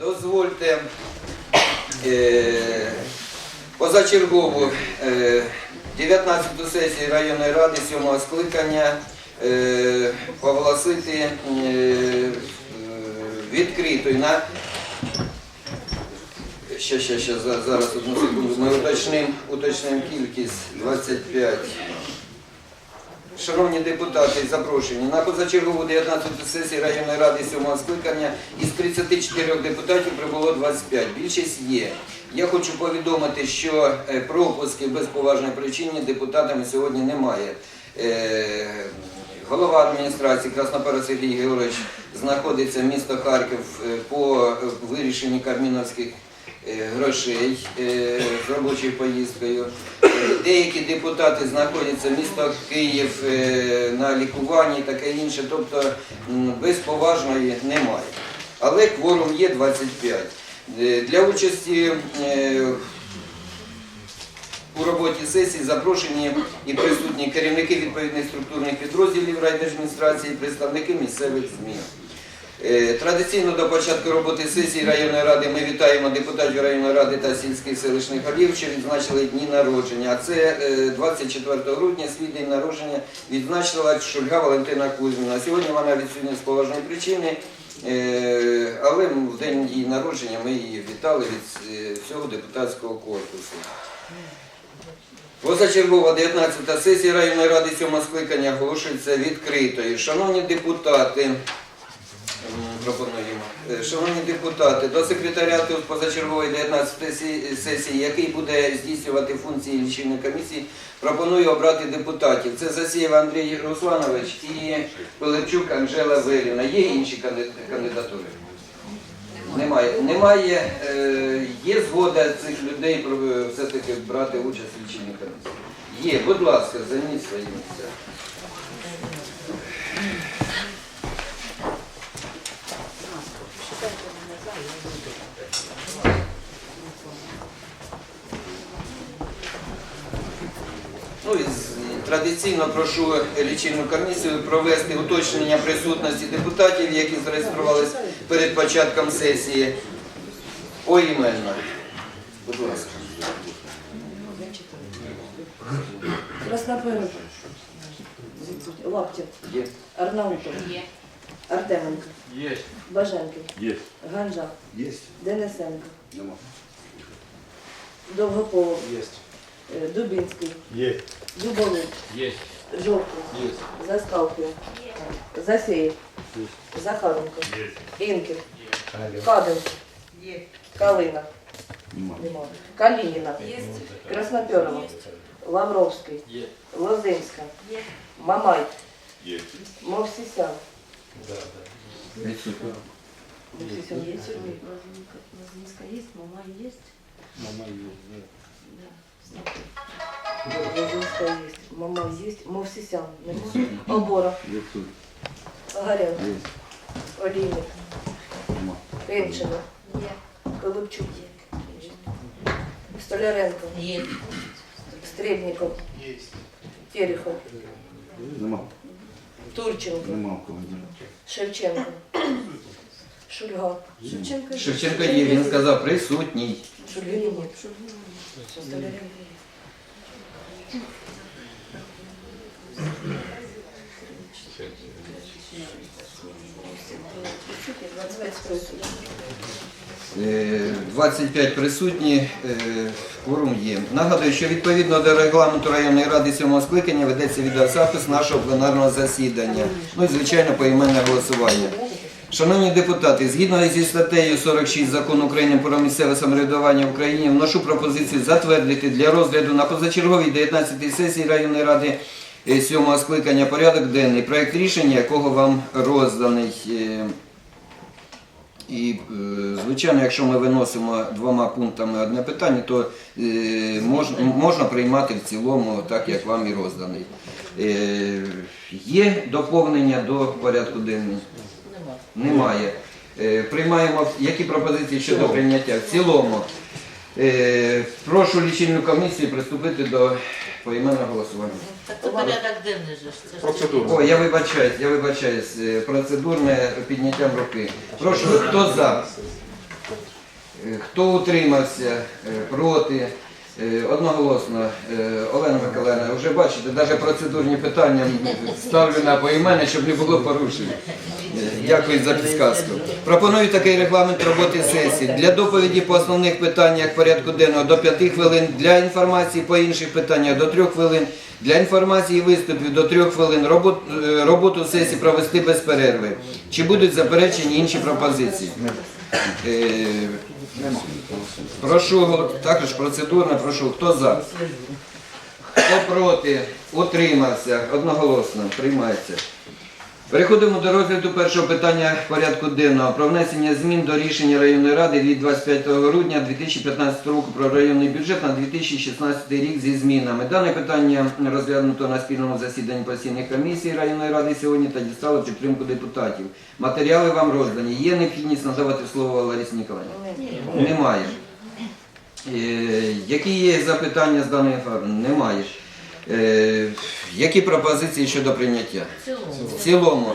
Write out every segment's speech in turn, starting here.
Дозвольте е, позачергову е, 19-ту сесію районної ради 7-го скликання е, оголосити е, е, відкритою на Ще, ще, ще, зараз одну секунду. Ми уточнимо, уточнимо кількість 25. Шановні депутати, запрошені на позачергову 19 сесію районної ради 7-го скликання із 34 депутатів прибуло 25. Більшість є. Я хочу повідомити, що е, пропусків без поважної причини депутатами сьогодні немає. Е, Голова адміністрації Краснопера Сергій Георгійович знаходиться місто Харків е, по вирішенні Карміновських грошей е, з робочою поїздкою. Е, Деякі депутати знаходяться в місто Київ е, на лікуванні і таке інше, тобто без поважної немає. Але кворум є 25. Е, Для участі е, у роботі сесії запрошені і присутні керівники відповідних структурних підрозділів райдержадміністрації, представники місцевих ЗМІ. Е, Традиційно до початку роботи сесії районної ради ми вітаємо депутатів районної ради та сільських селищних голів, що відзначили дні народження. А це е, 24 грудня, свій день народження відзначила Шульга Валентина Кузьміна. Сьогодні вона відсутня з поважної причини, е, але в день її народження ми її вітали від е, всього депутатського корпусу. Позачергова 19 сесія районної ради 7 скликання оголошується відкритою. Шановні депутати, пропонуємо. Е, Шановні депутати, до секретаріату позачергової 19 сі- сесії, який буде здійснювати функції лічильної комісії, пропоную обрати депутатів. Це Засєєв Андрій Русланович і Пилипчук Анжела Вирівна. Є інші кандидатури? Немає. Немає. Е, Є згода цих людей все-таки брати участь в лічильній комісії. Є, будь ласка, займіть свої місця. Ну і традиційно прошу лічильну комісію провести уточнення присутності депутатів, які зареєструвались перед початком сесії. Поіменно. Будь ласка. Красноперов. Лаптев. Є. Арнаутов. Артеменко. Есть. Баженкин. Есть. Ганжа. Есть. Денисенко. Нема. Довгополов. Есть. Е, Дубінський. Есть. Дубовик. Есть. Жовтий. Есть. Заскалків. Засєєв. Есть. Захаренко. Есть. Інків. Каденко. Калина. Немає. Калініна. Красноперова. Лавровський. Есть. Лозинська. Мамай. Есть. Мовсісян. Да, да. Мовсісян є сьогодні? Есть, мама есть. Мама есть. Лозинська є. Мама є. Мовсісян. Немає. Оборов. Да. Есть. Огарян. Есть. Олійник. Є. Пилипчук. Столяренко. Стребников. Терехов. Турченко. Шевченко. Шульга. Шевченко. Шевченко є, він сказав присутній. Шульги нет. Столяренко. Е, 25 присутні, е, кворум є. Нагадую, що відповідно до регламенту районної ради 7 скликання ведеться відеозапис нашого пленарного засідання. Ну і звичайно поіменне голосування. Шановні депутати, згідно зі статтею 46 закону України про місцеве самоврядування в Україні, вношу пропозицію затвердити для розгляду на позачерговій 19 сесії районної ради 7 скликання порядок денний, проект рішення, якого вам розданий. Е, і, е, звичайно, якщо ми виносимо двома пунктами одне питання, то е, можна приймати в цілому, так як вам і розданий. Е, Є доповнення до порядку денного? Немає. Е, Приймаємо які пропозиції щодо прийняття в цілому. Е, Прошу лічильну комісію приступити до поіменного голосування. Так це порядок денний же. ж, це ж Процедура. О, я вибачаюсь, я вибачаюсь. Е, Процедурне підняттям руки. Прошу, хто за? Е, Хто утримався е, проти? Е, Одноголосно, Е, Олена Миколаївна, вже бачите, навіть процедурні питання ставлю на поіменне, щоб не було порушень. Дякую за підсказку. Пропоную такий регламент роботи сесії. Для доповіді по основних питаннях порядку денного до 5 хвилин, для інформації по інших питаннях до 3 хвилин, для інформації виступів до 3 хвилин, е, роботу сесії провести без перерви. Чи будуть заперечені інші пропозиції? Е, Прошу, також процедурно, прошу, хто за? Хто проти? Утримався. Одноголосно. Приймається. Переходимо до розгляду першого питання порядку денного про внесення змін до рішення районної ради від 25 грудня 2015 року про районний бюджет на 2016 рік зі змінами. Дане питання розглянуто на спільному засіданні постійних комісій районної ради сьогодні та дістало підтримку депутатів. Матеріали вам роздані. Є необхідність надавати слово Ларисі Ніколаївні? Немає. Е, Які є запитання з даної фарби? Немає. Е, Які пропозиції щодо прийняття? В цілому.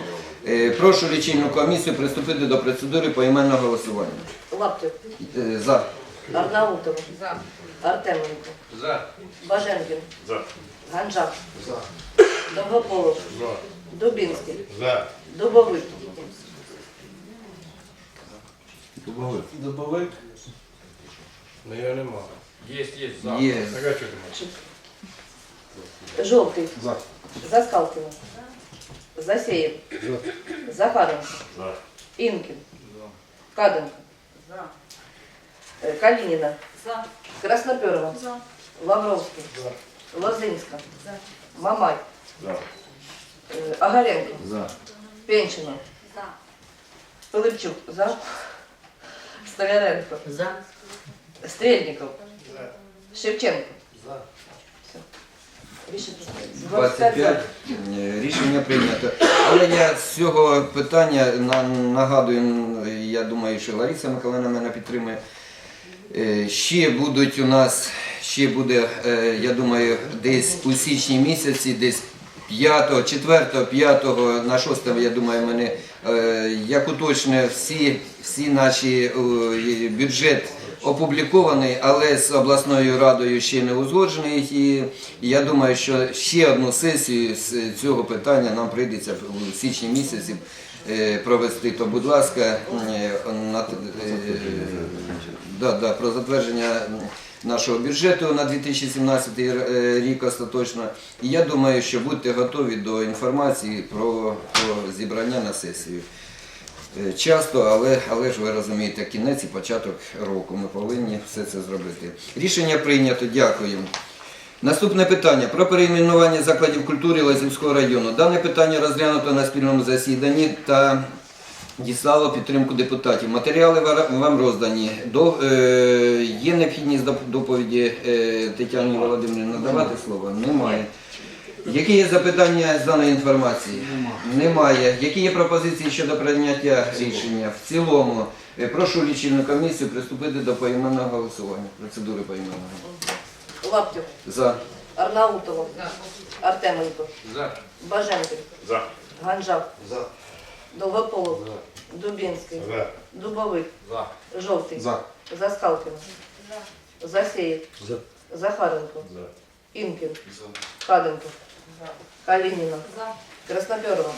Е, прошу лічильну комісію приступити до процедури поіменного голосування. Лаптев, Е, За. Арнаутов, Артеменко, За. Баженкин, За. Ганжак, Довгополов, Дубінський, За. Дубовик, Дубовик. Ну його нема. Є, є, за. Є. Так, а чого нема? Жовтий, За. Заскалкина, Засєєв, Захаренко, За. Інкін, Каденко, Е, Калініна, Красноперова, Лавровський, Лозинська, Мамай, За. е, Агаренко, За. Пенчина, Пилипчук, за, Столяренко, За. Стрельников, Шевченко. Все. Рішення прийнято. 25. Е, Рішення прийнято. Але я з цього питання на- нагадую, я думаю, що Лариса Миколаївна мене підтримує. Е, Ще будуть у нас, ще буде, е, я думаю, десь у січні місяці, десь 5, 4, 5, на 6, я думаю, мене е, як уточнює всі, всі наші е, бюджет опублікований, але з обласною радою ще не узгоджений. І я думаю, що ще одну сесію з цього питання нам прийдеться в січні місяці е, провести. То, будь ласка, на- да, да, про затвердження нашого бюджету на 2017 р- рік остаточно. І я думаю, що будьте готові до інформації про, про зібрання на сесію. Е, Часто, але, але ж ви розумієте, кінець і початок року. Ми повинні все це зробити. Рішення прийнято, дякую. Наступне питання про перейменування закладів культури Лазівського району. Дане питання розглянуто на спільному засіданні та дістало підтримку депутатів. Матеріали вам роздані. До, е, є необхідність доповіді е, Тетяні Володимирівні надавати слово? Немає. Які є запитання з даної інформації? Немає. Які є пропозиції щодо прийняття рішення? В цілому, е, прошу лічильну комісію приступити до поіменного голосування. Процедури поіменного. Лаптев, За. Арнаутова, Артеменко, За. Баженкин, За. Ганжак, За. Довгополов, Дубінський, За. Дубовик, За. Жовтий, За. Заскалкина, Засєєв, За. Захаренко, За. Інкін, Каденко, Калініна, Красноперова,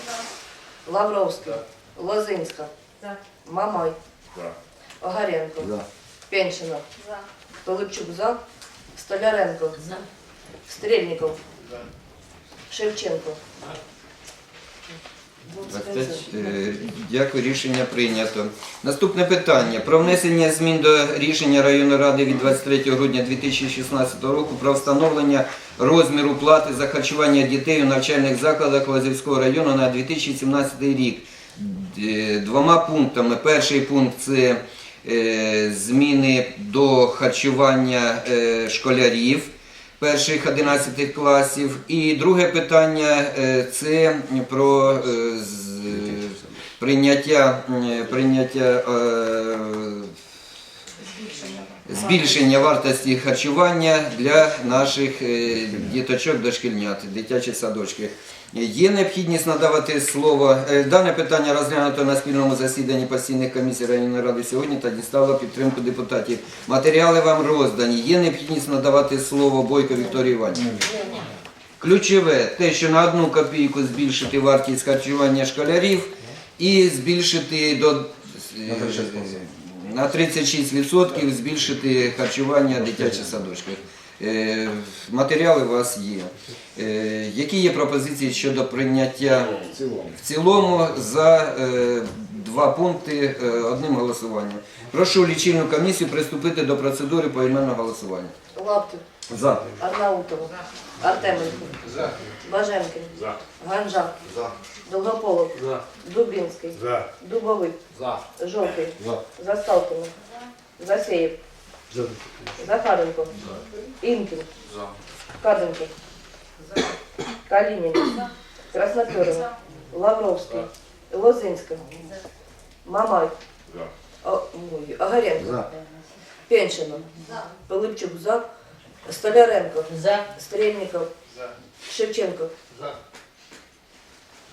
Лавровський, Лозинська, Мамай, За. Огаренко, За. Пенчина, Пилипчук за, Столяренко, За. Стрельников, Шевченко. 25. Е, Дякую, рішення прийнято. Наступне питання про внесення змін до рішення районної ради від 23 грудня 2016 року про встановлення розміру плати за харчування дітей у навчальних закладах Лазівського району на 2017 рік. Двома пунктами. Перший пункт це е, зміни до харчування е, школярів перших 11 класів. І друге питання е, це про е, прийняття, прийняття е, збільшення вартості харчування для наших діточок дошкільнят, дитячі садочки. Є необхідність надавати слово. Е, Дане питання розглянуто на спільному засіданні постійних комісій районної ради сьогодні та дістало підтримку депутатів. Матеріали вам роздані. Є необхідність надавати слово Бойко Вікторії Іванівні. Ключове те, що на одну копійку збільшити вартість харчування школярів і збільшити до е, на 36% збільшити харчування дитячих садочків. Е, Матеріали у вас є. Е, Які є пропозиції щодо прийняття в цілому за е, два пункти одним голосуванням? Прошу лічильну комісію приступити до процедури поіменного голосування. Лаптів, За. Арнаутова, Артеменко, За. Баженкин, За. Ганжа, Долгополов, За. Дубінський, За. Дубовик, За. Жовтий, Засталкина, Засєєв, Захаренко, Інкін, За. Каденко, Калініна, Красноперова, Лавровський, Лозинська, Мамай, О- ой, Огаренко, Пеншина, Пилипчук, За, Столяренко, За. Стрельников, За. Шевченко. За.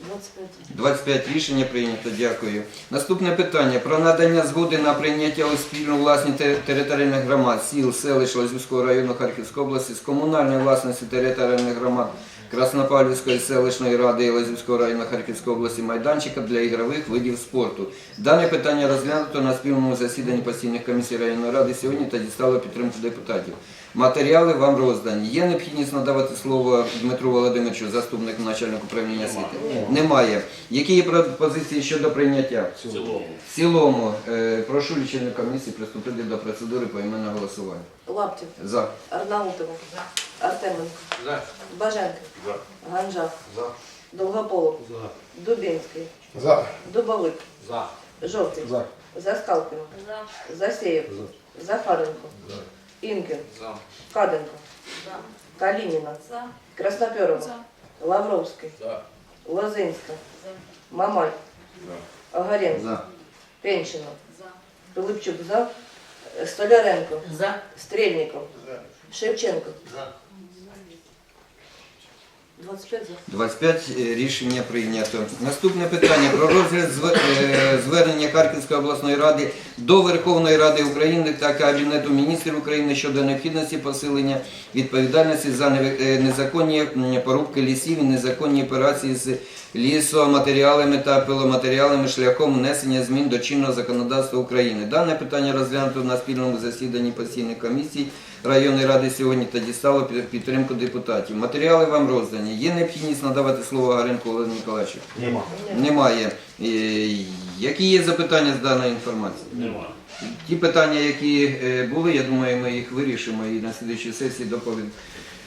25. 25 рішення прийнято, дякую. Наступне питання про надання згоди на прийняття у спільну власність територіальних громад сіл, селищ Лазівського району Харківської області з комунальної власності територіальних громад Краснопавлівської селищної ради і Лазівського району Харківської області майданчика для ігрових видів спорту. Дане питання розглянуто на спільному засіданні постійних комісій районної ради сьогодні та дістало підтримку депутатів. Матеріали вам роздані. Є необхідність надавати слово Дмитру Володимировичу, заступнику начальника управління освіти? Немає. Які є пропозиції щодо прийняття? В цілому. В цілому. Е, прошу лічильну комісію приступити до процедури поіменного голосування. Лаптів, За. Арнаутова, Артеменко, За. Баженко, За. Ганжа, За. Долгополов, За. Дубінський, За. Дубовик, За. Жовтий, За. Заскалкин, Засєєв, Захаренко, Інкін, За. Каденко, Калініна, Красноперова, Лавровський, За. Лозинська, За. Огаренко, За. Пеншина, Пилипчук, За, Столяренко, За. Стрельников, За. Шевченко. За. 25 за. 25 е, рішення прийнято. Наступне питання про розгляд е, звернення Харківської обласної ради до Верховної Ради України та Кабінету міністрів України щодо необхідності посилення відповідальності за е, незаконні порубки лісів і незаконні операції з лісоматеріалами та пиломатеріалами шляхом внесення змін до чинного законодавства України. Дане питання розглянуто на спільному засіданні постійних комісій районної ради сьогодні та дістало підтримку депутатів. Матеріали вам роздані. Є необхідність надавати слово Гаренку Олегу Ніколаївичу? Нема. Немає. Е, Які є запитання з даної інформації? Нема. Ті питання, які е, були, я думаю, ми їх вирішимо і на слідчій сесії доповідь.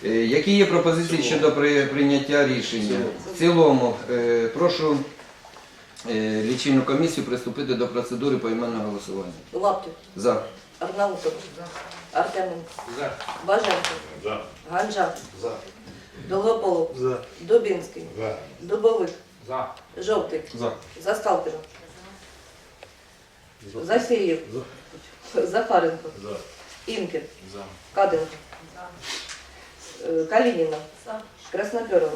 Е, Які є пропозиції щодо прийняття рішення? В цілому, е, прошу лічильну комісію приступити до процедури поіменного голосування. Лаптів, За. Арнаутов, Артеменко, За. Баженко, За. Ганжа, За. Долгополов, За. Дубінський, За. Дубовик, За. Жовтий, За. Заскалкина, Засєєв, Захаренко, За. Інкін, За. Каденко, Е, Калініна, Красноперова,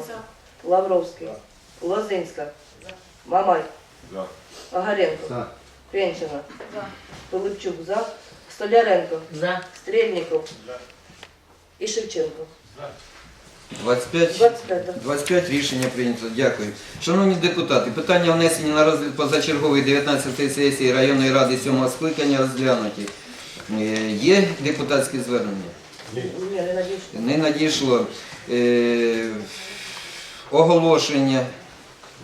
Лавровський, Лозинська, Мамай, За. Огаренко, Пенчина, Пилипчук, За, Столяренко, За. Стрельников і Шевченко. 25. 25 25 рішення прийнято. Дякую. Шановні депутати, питання внесені на розгляд позачергової 19-ї сесії районної ради 7 скликання розглянуті. Е, Є депутатські звернення? Ні, не надіюсь. Не надійшло е, оголошення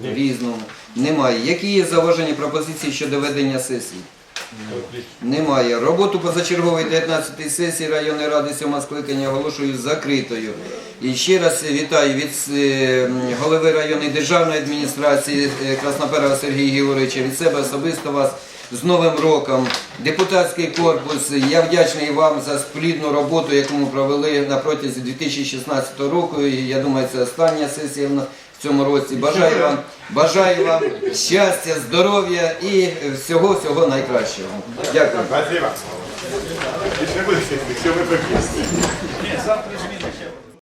різному. Немає. Які є зауваження пропозиції щодо ведення сесії? Немає. Роботу позачергової 19-ї сесії районної ради 7 скликання оголошую закритою. І ще раз вітаю від е, голови районної державної адміністрації е, Красноперова Сергія Георгійовича, від себе особисто вас з Новим роком. Депутатський корпус, я вдячний вам за плідну роботу, яку ми провели на протязі 2016 року. І я думаю, це остання сесія цьому році. Бажаю вам, бажаю вам щастя, здоров'я і всього всього найкращого. Дякую. Спасибо. Ні, завтра ще.